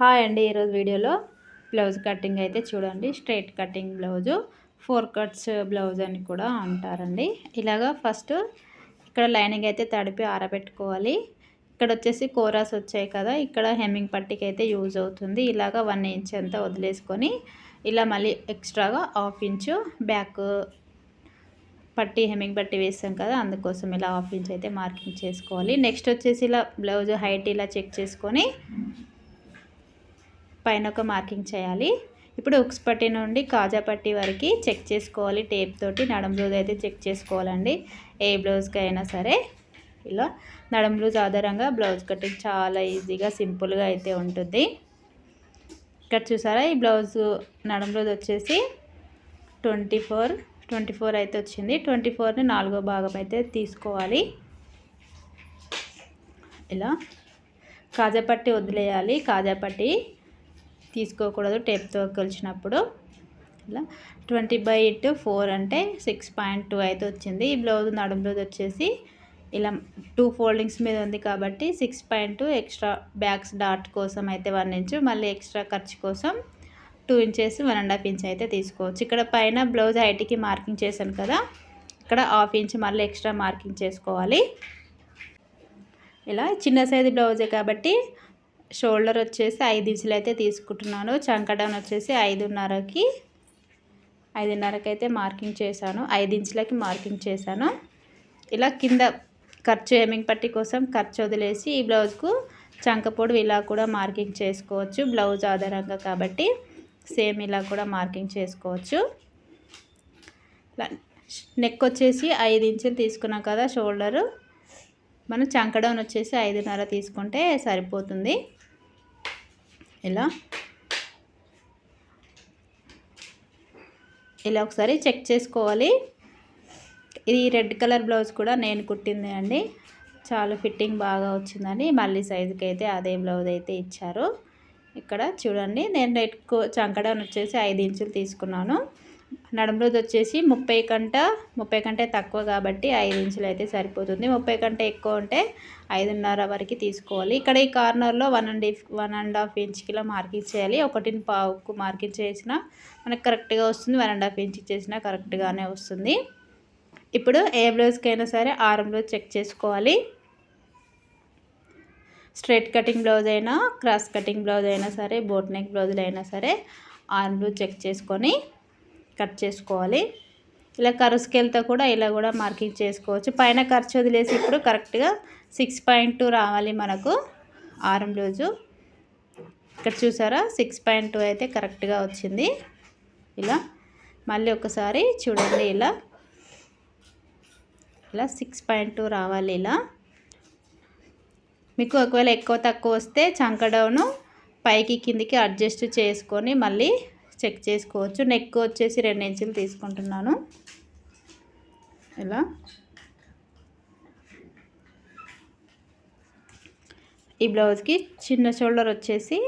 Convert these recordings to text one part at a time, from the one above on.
Hi అండి ఈరోజు వీడియోలో బ్లౌజ్ కటింగ్ అయితే చూడండి. Straight cutting blouse four cuts blouse అని కూడా అంటారండి. ఇలాగా ఫస్ట్ ఇక్కడ లైనింగ్ అయితే తడిపి ఆరబెట్టుకోవాలి. ఇక్కడ వచ్చేసి కోరాస్ వచ్చాయి కదా ఇక్కడ హెమ్మింగ్ పట్టికి అయితే యూజ్ అవుతుంది. ఇలాగా వన్ ఇంచ్ అంతా వదిలేసుకొని ఇలా మళ్ళీ ఎక్స్ట్రాగా హాఫ్ ఇంచు బ్యాక్ పట్టి హెమ్మింగ్ పట్టి వేస్తాం కదా అందుకోసం ఇలా హాఫ్ ఇంచ్ అయితే మార్కింగ్ చేసుకోవాలి. నెక్స్ట్ వచ్చేసి ఇలా బ్లౌజ్ హైట్ ఇలా చెక్ చేసుకొని పైన ఒక మార్కింగ్ చేయాలి. ఇప్పుడు ఉక్స్ పట్టి నుండి కాజా పట్టి వరకు చెక్ చేసుకోవాలి. టేప్ తోటి నడం బ్లూజ్ అయితే చెక్ చేసుకోవాలండి. ఏ బ్లౌజ్కి అయినా సరే. ఇలా నడం బ్లూజ్ ఆధారంగా బ్లౌజ్ కటింగ్ చాలా ఈజీగా సింపుల్గా అయితే ఉంటుంది. ఇక్కడ చూసారా ఈ బ్లౌజ్ నడం బ్లూజ్ వచ్చేసి ట్వంటీ ఫోర్ ట్వంటీ ఫోర్ అయితే వచ్చింది. ట్వంటీ ఫోర్ని నాలుగో భాగం అయితే తీసుకోవాలి. ఇలా కాజాపట్టి వదిలేయాలి. కాజాపట్టి తీసుకోకూడదు టేప్తో కొలిచినప్పుడు. ఇలా ట్వంటీ బై ఇట్ ఫోర్ అంటే సిక్స్ పాయింట్ టూ అయితే వచ్చింది. ఈ బ్లౌజ్ నడుము బ్లౌజ్ వచ్చేసి ఇలా టూ ఫోల్డింగ్స్ మీద ఉంది కాబట్టి six point two extra backs dot కోసం అయితే వన్ ఇంచు మళ్ళీ ఎక్స్ట్రా ఖర్చు కోసం two inches one and half inch అయితే తీసుకోవచ్చు. ఇక్కడ పైన బ్లౌజ్ హైట్కి మార్కింగ్ చేశాను కదా ఇక్కడ హాఫ్ ఇంచ్ మళ్ళీ ఎక్స్ట్రా మార్కింగ్ చేసుకోవాలి. ఇలా చిన్న సైజు బ్లౌజే కాబట్టి షోల్డర్ వచ్చేసి ఐదు ఇంచులు అయితే తీసుకుంటున్నాను. చంకడౌన్ వచ్చేసి ఐదున్నరకి ఐదున్నరకి అయితే మార్కింగ్ చేశాను. ఐదు ఇంచులకి మార్కింగ్ చేశాను. ఇలా కింద ఖర్చు ఏమింగ్ పట్టి కోసం ఖర్చు వదిలేసి ఈ బ్లౌజ్కు చంకపోడు ఇలా కూడా మార్కింగ్ చేసుకోవచ్చు. బ్లౌజ్ ఆధారంగా కాబట్టి సేమ్ ఇలా కూడా మార్కింగ్ చేసుకోవచ్చు. నెక్ వచ్చేసి ఐదు ఇంచులు తీసుకున్నాం కదా షోల్డరు. మనం చంకడౌన్ వచ్చేసి ఐదున్నర తీసుకుంటే సరిపోతుంది. ఇలా ఇలా ఒకసారి చెక్ చేసుకోవాలి. ఇది రెడ్ కలర్ బ్లౌజ్ కూడా నేను కుట్టింది అండి. చాలా ఫిట్టింగ్ బాగా వచ్చిందని మళ్ళీ సైజుకి అయితే అదే బ్లౌజ్ అయితే ఇచ్చారు. ఇక్కడ చూడండి నేను రెడ్ చంకడం వచ్చేసి ఐదు ఇంచులు తీసుకున్నాను. నడుము రోజు వచ్చేసి ముప్పై కంట ముప్పై కంటే తక్కువ కాబట్టి ఐదు ఇంచులు అయితే సరిపోతుంది. ముప్పై కంటే ఎక్కువ ఉంటే ఐదున్నర వరకు తీసుకోవాలి. ఇక్కడ ఈ కార్నర్లో one and one and half ఇంచ్కిలో marking చేయాలి ఒకటిని పావుకు మార్కింగ్ చేసిన మనకు కరెక్ట్గా వస్తుంది. వన్ అండ్ హాఫ్ ఇంచ్ చేసినా కరెక్ట్గానే వస్తుంది. ఇప్పుడు ఏ బ్లౌజ్కైనా సరే ఆరం బ్లౌజ్ చెక్ చేసుకోవాలి. స్ట్రైట్ కటింగ్ బ్లౌజ్ అయినా క్రాస్ కటింగ్ బ్లౌజ్ అయినా సరే బోట్ నెక్ బ్లౌజులు అయినా సరే ఆర్మ్ బ్లౌజ్ చెక్ చేసుకొని కట్ చేసుకోవాలి. ఇలా కరు కూడా ఇలా కూడా మార్కింగ్ చేసుకోవచ్చు. పైన ఖర్చు వదిలేసి ఇప్పుడు కరెక్ట్గా సిక్స్ పాయింట్ టూ రావాలి మనకు ఆరం రోజు. ఇక్కడ చూసారా? సిక్స్ పాయింట్ టూ అయితే కరెక్ట్గా వచ్చింది. ఇలా మళ్ళీ ఒకసారి చూడండి ఇలా. ఇలా సిక్స్ పాయింట్ టూ రావాలి ఇలా. మీకు ఒకవేళ ఎక్కువ తక్కువ వస్తే చంకడౌను పైకి కిందికి అడ్జస్ట్ చేసుకొని మళ్ళీ చెక్ చేసుకోవచ్చు. నెక్ వచ్చేసి రెండు ఇంచులు తీసుకుంటున్నాను. ఇలా. ఈ బ్లౌజ్కి చిన్న షోల్డర్ వచ్చేసి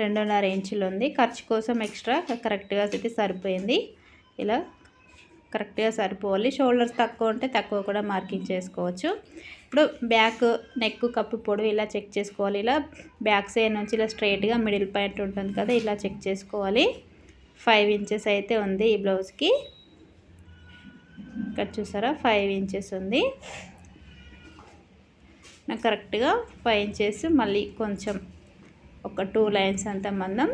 రెండున్నర ఇంచులు ఉంది. ఖర్చు కోసం ఎక్స్ట్రా కరెక్ట్గా అయితే సరిపోయింది. ఇలా. కరెక్ట్గా సరిపోవాలి. షోల్డర్స్ తక్కువ ఉంటే తక్కువ కూడా మార్కింగ్ చేసుకోవచ్చు. ఇప్పుడు బ్యాక్ నెక్ కప్పు పొడవు ఇలా చెక్ చేసుకోవాలి. ఇలా బ్యాక్ సైడ్ నుంచి ఇలా స్ట్రైట్గా మిడిల్ పాయింట్ ఉంటుంది కదా ఇలా చెక్ చేసుకోవాలి. ఫైవ్ ఇంచెస్ అయితే ఉంది ఈ బ్లౌజ్కి. ఇక్కడ చూసారా? ఫైవ్ ఇంచెస్ ఉంది. నాకు కరెక్ట్గా ఫైవ్ ఇంచెస్ మళ్ళీ కొంచెం ఒక టూ లైన్స్ అంత మందం.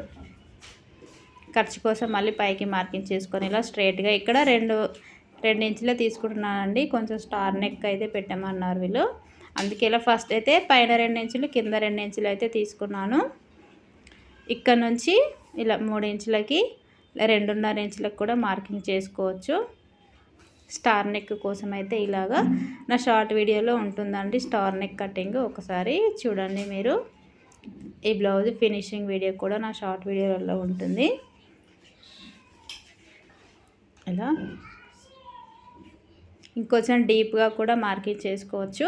ఖర్చు కోసం మళ్ళీ పైకి మార్కింగ్ చేసుకొని ఇలా స్ట్రైట్గా ఇక్కడ రెండు రెండు ఇంచులే తీసుకుంటున్నానండి. కొంచెం స్టార్ నెక్ అయితే పెట్టమన్నారు వీళ్ళు. అందుకే ఇలా ఫస్ట్ అయితే పైన రెండు ఇంచులు కింద రెండు ఇంచులు అయితే తీసుకున్నాను. ఇక్కడ నుంచి ఇలా మూడు ఇంచులకి రెండున్నర ఇంచులకు కూడా మార్కింగ్ చేసుకోవచ్చు. స్టార్ నెక్ కోసం అయితే ఇలాగా. నా షార్ట్ వీడియోలో ఉంటుందండి స్టార్ నెక్ కటింగ్. ఒకసారి చూడండి మీరు. ఈ బ్లౌజ్ ఫినిషింగ్ వీడియో కూడా నా షార్ట్ వీడియోలో ఉంటుంది. ఇలా ఇంకొంచెం డీప్గా కూడా మార్కింగ్ చేసుకోవచ్చు.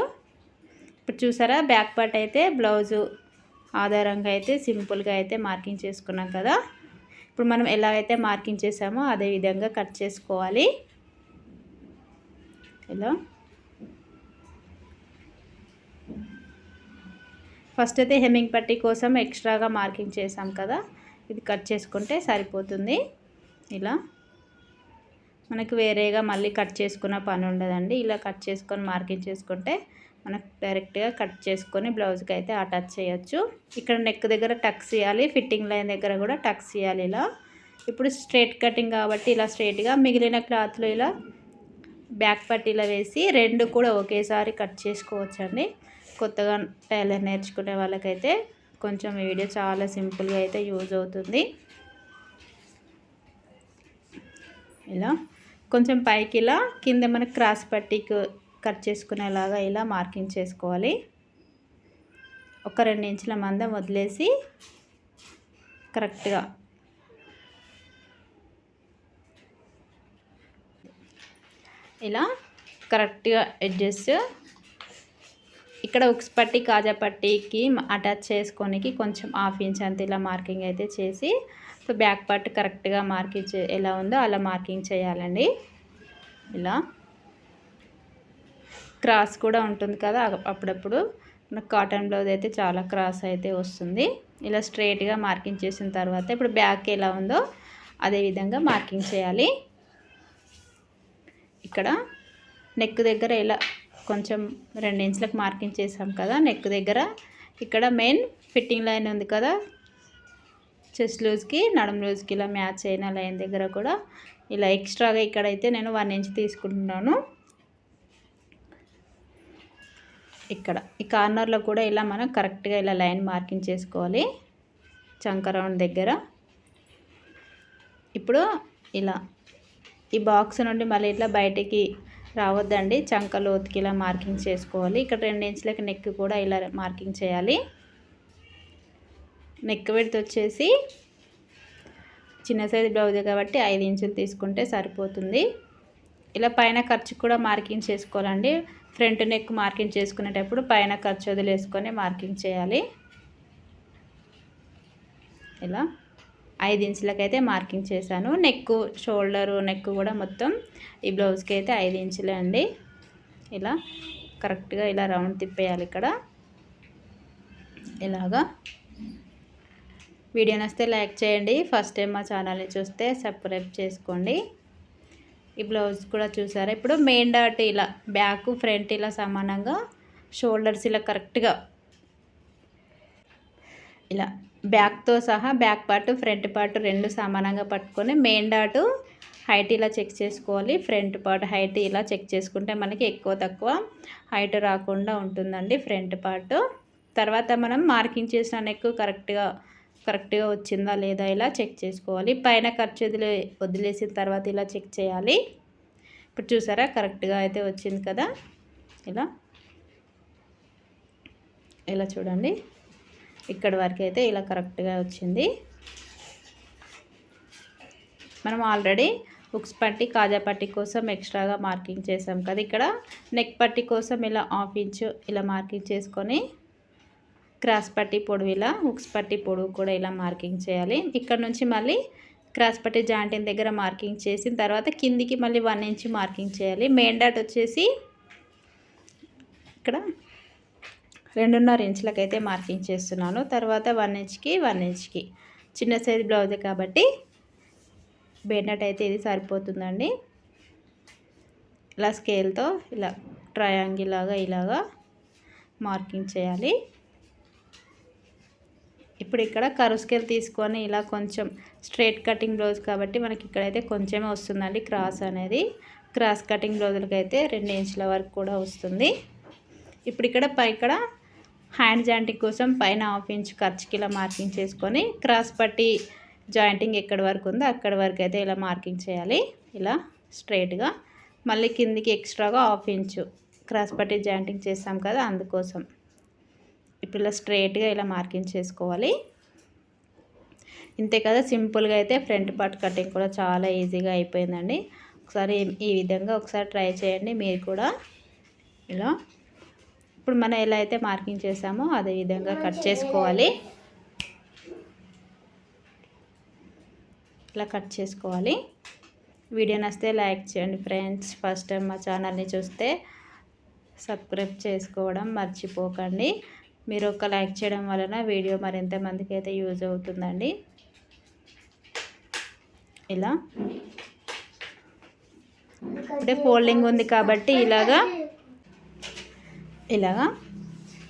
ఇప్పుడు చూసారా బ్యాక్ పార్ట్ అయితే బ్లౌజు ఆధారంగా అయితే సింపుల్గా అయితే మార్కింగ్ చేసుకున్నాం కదా. ఇప్పుడు మనం ఎలా అయితే మార్కింగ్ చేసామో అదే విధంగా కట్ చేసుకోవాలి. ఇలా ఫస్ట్ అయితే హెమ్మింగ్ పట్టీ కోసం ఎక్స్ట్రాగా మార్కింగ్ చేసాం కదా. ఇది కట్ చేసుకుంటే సరిపోతుంది. ఇలా. మనకు వేరేగా మళ్ళీ కట్ చేసుకున్న పని ఉండదండి. ఇలా కట్ చేసుకొని మార్కింగ్ చేసుకుంటే మనకు డైరెక్ట్గా కట్ చేసుకొని బ్లౌజ్కి అయితే అటాచ్ చేయొచ్చు. ఇక్కడ నెక్ దగ్గర టక్స్ ఇవ్వాలి ఫిట్టింగ్ లైన్ దగ్గర కూడా టక్స్ ఇవ్వాలి ఇలా. ఇప్పుడు స్ట్రేట్ కటింగ్ కాబట్టి ఇలా స్ట్రేట్గా మిగిలిన క్లాత్లో ఇలా బ్యాక్ పట్టీలో వేసి రెండు కూడా ఒకేసారి కట్ చేసుకోవచ్చండి. కొత్తగా టైలర్ నేర్చుకునే వాళ్ళకైతే కొంచెం వీడియో చాలా సింపుల్గా అయితే యూజ్ అవుతుంది. ఇలా. కొంచెం పైకి ఇలా కింద మనకు క్రాస్ పట్టీకి కట్ చేసుకునేలాగా ఇలా మార్కింగ్ చేసుకోవాలి. ఒక రెండు ఇంచుల మందం వదిలేసి కరెక్ట్గా ఇలా కరెక్ట్గా అడ్జస్ట్ ఇక్కడ ఉక్స్ పట్టి కాజా పట్టీకి అటాచ్ చేసుకోనికి కొంచెం హాఫ్ ఇంచ్ అంత ఇలా మార్కింగ్ అయితే చేసి సో బ్యాక్ పార్ట్ కరెక్ట్గా మార్కింగ్ ఎలా ఉందో అలా మార్కింగ్ చేయాలండి. ఇలా క్రాస్ కూడా ఉంటుంది కదా అప్పుడప్పుడు. మనకు కాటన్ బ్లౌజ్ అయితే చాలా క్రాస్ అయితే వస్తుంది. ఇలా స్ట్రైట్గా మార్కింగ్ చేసిన తర్వాత ఇప్పుడు బ్యాక్ ఎలా ఉందో అదేవిధంగా మార్కింగ్ చేయాలి. ఇక్కడ నెక్ దగ్గర ఇలా కొంచెం రెండు ఇంచులకు మార్కింగ్ చేసాం కదా నెక్ దగ్గర. ఇక్కడ మెయిన్ ఫిట్టింగ్ లైన్ ఉంది కదా చెస్ట్ లూజ్కి నడుము లూజ్కి ఇలా మ్యాచ్ అయిన లైన్ దగ్గర కూడా ఇలా ఎక్స్ట్రాగా ఇక్కడైతే నేను వన్ ఇంచ్ తీసుకుంటున్నాను. ఇక్కడ ఈ కార్నర్లో కూడా ఇలా మనం కరెక్ట్గా ఇలా లైన్ మార్కింగ్ చేసుకోవాలి చంక రౌండ్ దగ్గర. ఇప్పుడు ఇలా ఈ బాక్స్ నుండి మళ్ళీ ఇట్లా బయటికి రావద్దండి చంక లోతుకి ఇలా మార్కింగ్ చేసుకోవాలి. ఇక్కడ రెండు ఇంచులకి నెక్ కూడా ఇలా మార్కింగ్ చేయాలి. నెక్ విడత వచ్చేసి చిన్న సైజు బ్లౌజ్ కాబట్టి ఐదు ఇంచులు తీసుకుంటే సరిపోతుంది. ఇలా పైన ఖర్చు కూడా మార్కింగ్ చేసుకోవాలండి. ఫ్రంట్ నెక్ మార్కింగ్ చేసుకునేటప్పుడు పైన ఖర్చు వదిలేసుకొని మార్కింగ్ చేయాలి. ఇలా ఐదు ఇంచులకైతే మార్కింగ్ చేశాను. నెక్ షోల్డరు నెక్ కూడా మొత్తం ఈ బ్లౌజ్కి అయితే ఐదు ఇంచులే అండి. ఇలా కరెక్ట్గా ఇలా రౌండ్ తిప్పేయాలి ఇక్కడ. ఇలాగా వీడియో నచ్చితే లైక్ చేయండి. ఫస్ట్ టైం మా ఛానల్ని చూస్తే సబ్స్క్రైబ్ చేసుకోండి. ఈ బ్లౌజ్ కూడా చూసారా? ఇప్పుడు మెయిన్ డాట్ ఇలా బ్యాక్ ఫ్రంట్ ఇలా సమానంగా షోల్డర్స్ ఇలా కరెక్ట్గా ఇలా బ్యాక్తో సహా బ్యాక్ పార్ట్ ఫ్రంట్ పార్ట్ రెండు సమానంగా పట్టుకొని మెయిన్ డాటు హైట్ ఇలా చెక్ చేసుకోవాలి. ఫ్రంట్ పార్ట్ హైట్ ఇలా చెక్ చేసుకుంటే మనకి ఎక్కువ తక్కువ హైట్ రాకుండా ఉంటుందండి ఫ్రంట్ పార్ట్. తర్వాత మనం మార్కింగ్ చేసిన నెక్ కరెక్ట్గా కరెక్ట్గా వచ్చిందా లేదా ఇలా చెక్ చేసుకోవాలి. పైన ఖర్చు వదిలే వదిలేసిన తర్వాత ఇలా చెక్ చేయాలి. ఇప్పుడు చూసారా? కరెక్ట్గా అయితే వచ్చింది కదా? ఇలా. ఇలా చూడండి. ఇక్కడ వరకు అయితే ఇలా కరెక్ట్గా వచ్చింది. మనం ఆల్రెడీ బుక్స్ పట్టి కాజా పట్టి కోసం ఎక్స్ట్రాగా మార్కింగ్ చేసాం కదా ఇక్కడ. నెక్ పట్టి కోసం ఇలా హాఫ్ ఇంచు ఇలా మార్కింగ్ చేసుకొని క్రాస్ పట్టి పొడవు ఇలా హుక్స్ పట్టి పొడవు కూడా ఇలా మార్కింగ్ చేయాలి. ఇక్కడ నుంచి మళ్ళీ క్రాస్ పట్టి జాయింటింగ్ దగ్గర మార్కింగ్ చేసిన తర్వాత కిందికి మళ్ళీ వన్ ఇంచ్ మార్కింగ్ చేయాలి. మెయిన్ డాట్ వచ్చేసి ఇక్కడ రెండున్నర ఇంచులకైతే మార్కింగ్ చేస్తున్నాను. తర్వాత వన్ ఇంచ్కి వన్ ఇంచ్కి. చిన్న సైజ్ బ్లౌజ్ కాబట్టి బెన్నట్ అయితే ఇది సరిపోతుందండి. ఇలా స్కేల్తో ఇలా ట్రయాంగిల్ లాగా ఇలాగా మార్కింగ్ చేయాలి. ఇప్పుడు ఇక్కడ కరు స్కేల్ తీసుకొని ఇలా కొంచెం స్ట్రైట్ కటింగ్ బ్లౌజ్ కాబట్టి మనకి ఇక్కడైతే కొంచెమే వస్తుందండి క్రాస్ అనేది. క్రాస్ కటింగ్ బ్లౌజులకి అయితే రెండు ఇంచుల వరకు కూడా వస్తుంది. ఇప్పుడు ఇక్కడ పై ఇక్కడ హ్యాండ్ జాయింటింగ్ కోసం పైన హాఫ్ ఇంచ్ ఖర్చుకి ఇలా మార్కింగ్ చేసుకొని క్రాస్ పట్టి జాయింటింగ్ ఎక్కడి వరకు ఉందో అక్కడి వరకు అయితే ఇలా మార్కింగ్ చేయాలి. ఇలా స్ట్రైట్గా. మళ్ళీ కిందికి ఎక్స్ట్రాగా హాఫ్ ఇంచు క్రాస్ పట్టి జాయింటింగ్ చేస్తాం కదా అందుకోసం. ఇప్పుడు ఇలా స్ట్రైట్గా ఇలా మార్కింగ్ చేసుకోవాలి. ఇంతే కదా సింపుల్గా అయితే ఫ్రంట్ పార్ట్ కటింగ్ కూడా చాలా ఈజీగా అయిపోయిందండి. ఒకసారి ఈ విధంగా ఒకసారి ట్రై చేయండి మీరు కూడా. ఇలా. ఇప్పుడు మనం ఎలా అయితే మార్కింగ్ చేసామో అదే విధంగా కట్ చేసుకోవాలి. ఇలా కట్ చేసుకోవాలి. వీడియో నస్తే లైక్ చేయండి ఫ్రెండ్స్. ఫస్ట్ టైం మా ఛానల్ని చూస్తే సబ్స్క్రైబ్ చేసుకోవడం మర్చిపోకండి. మీరు ఒక లైక్ చేయడం వలన వీడియో మరింత మందికి అయితే యూజ్ అవుతుందండి. ఇలా. అంటే ఫోల్డింగ్ ఉంది కాబట్టి ఇలాగా. ఇలాగా.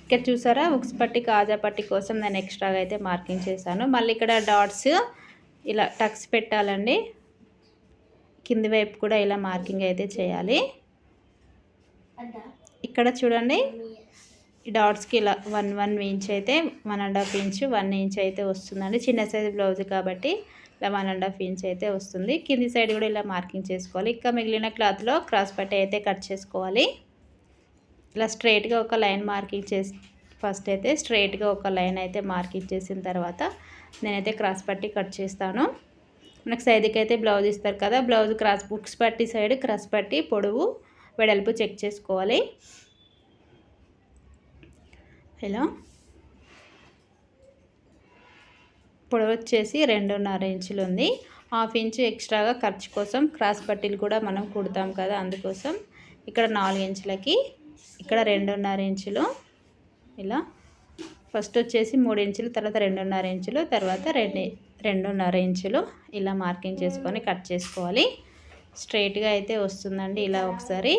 ఇక్కడ చూసారా? ఉక్స్ పట్టి కాజా పట్టి కోసం నేను ఎక్స్ట్రాగా అయితే మార్కింగ్ చేశాను. మళ్ళీ ఇక్కడ డాట్స్ ఇలా టక్స్ పెట్టాలండి. కింది వైపు కూడా ఇలా మార్కింగ్ అయితే చేయాలి. ఇక్కడ చూడండి. ఈ డాట్స్కి ఇలా వన్ వన్ ఇంచ్ అయితే one and half inch one inch అయితే వస్తుందండి. చిన్న సైజు బ్లౌజ్ కాబట్టి ఇలా వన్ అండ్ హాఫ్ ఇంచ్ అయితే వస్తుంది. కింది సైడ్ కూడా ఇలా మార్కింగ్ చేసుకోవాలి. ఇంకా మిగిలిన క్లాత్లో క్రాస్ పట్టి అయితే కట్ చేసుకోవాలి. ఇలా స్ట్రైట్గా ఒక లైన్ మార్కింగ్ చేసి ఫస్ట్ అయితే స్ట్రైట్గా ఒక లైన్ అయితే మార్కింగ్ చేసిన తర్వాత నేనైతే క్రాస్ పట్టి కట్ చేస్తాను. మనకు సైడ్కి అయితే బ్లౌజ్ ఇస్తారు కదా బ్లౌజ్ క్రాస్ బుక్స్ పట్టి సైడ్ క్రాస్ పట్టి పొడవు వెడల్పు చెక్ చేసుకోవాలి. ఇలా పొడవు వచ్చేసి రెండున్నర ఇంచులు ఉంది హాఫ్ ఇంచు ఎక్స్ట్రాగా ఖర్చు కోసం క్రాస్ పట్టీలు కూడా మనం కుడతాం కదా అందుకోసం. ఇక్కడ నాలుగు ఇంచులకి ఇక్కడ రెండున్నర ఇంచులు. ఇలా ఫస్ట్ వచ్చేసి మూడు ఇంచులు తర్వాత రెండున్నర ఇంచులు తర్వాత రెండు రెండున్నర ఇంచులు ఇలా మార్కింగ్ చేసుకొని కట్ చేసుకోవాలి. స్ట్రైట్గా అయితే వస్తుందండి ఇలా ఒకసారి.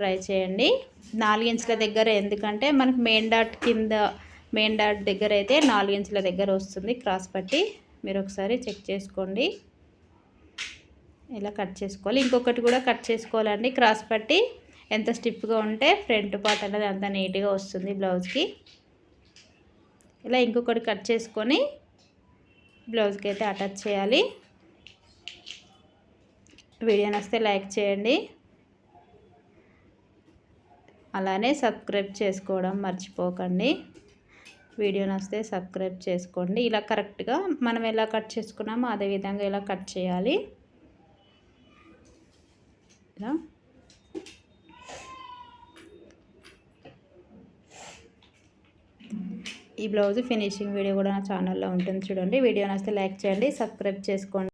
ట్రై చేయండి. నాలుగించుల దగ్గర ఎందుకంటే మనకు మెయిన్ డాట్ కింద మెయిన్ డాట్ దగ్గర అయితే నాలుగించుల దగ్గర వస్తుంది క్రాస్ పట్టి. మీరు ఒకసారి చెక్ చేసుకోండి. ఇలా కట్ చేసుకోవాలి. ఇంకొకటి కూడా కట్ చేసుకోవాలండి. క్రాస్ పట్టి ఎంత స్టిప్గా ఉంటే ఫ్రంట్ పార్ట్ అనేది అంత నీట్గా వస్తుంది బ్లౌజ్కి. ఇలా ఇంకొకటి కట్ చేసుకొని బ్లౌజ్కి అయితే అటాచ్ చేయాలి. వీడియో నస్తే లైక్ చేయండి. అలానే సబ్స్క్రైబ్ చేసుకోవడం మర్చిపోకండి. వీడియో నచ్చితే సబ్స్క్రైబ్ చేసుకోండి. ఇలా కరెక్ట్గా మనం ఎలా కట్ చేసుకున్నామో అదే విధంగా ఇలా కట్ చేయాలి. ఇలా. ఈ బ్లౌజ్ ఫినిషింగ్ వీడియో కూడా నా ఛానల్లో ఉంటుంది చూడండి. వీడియో నచ్చితే లైక్ చేయండి సబ్స్క్రైబ్ చేసుకోండి.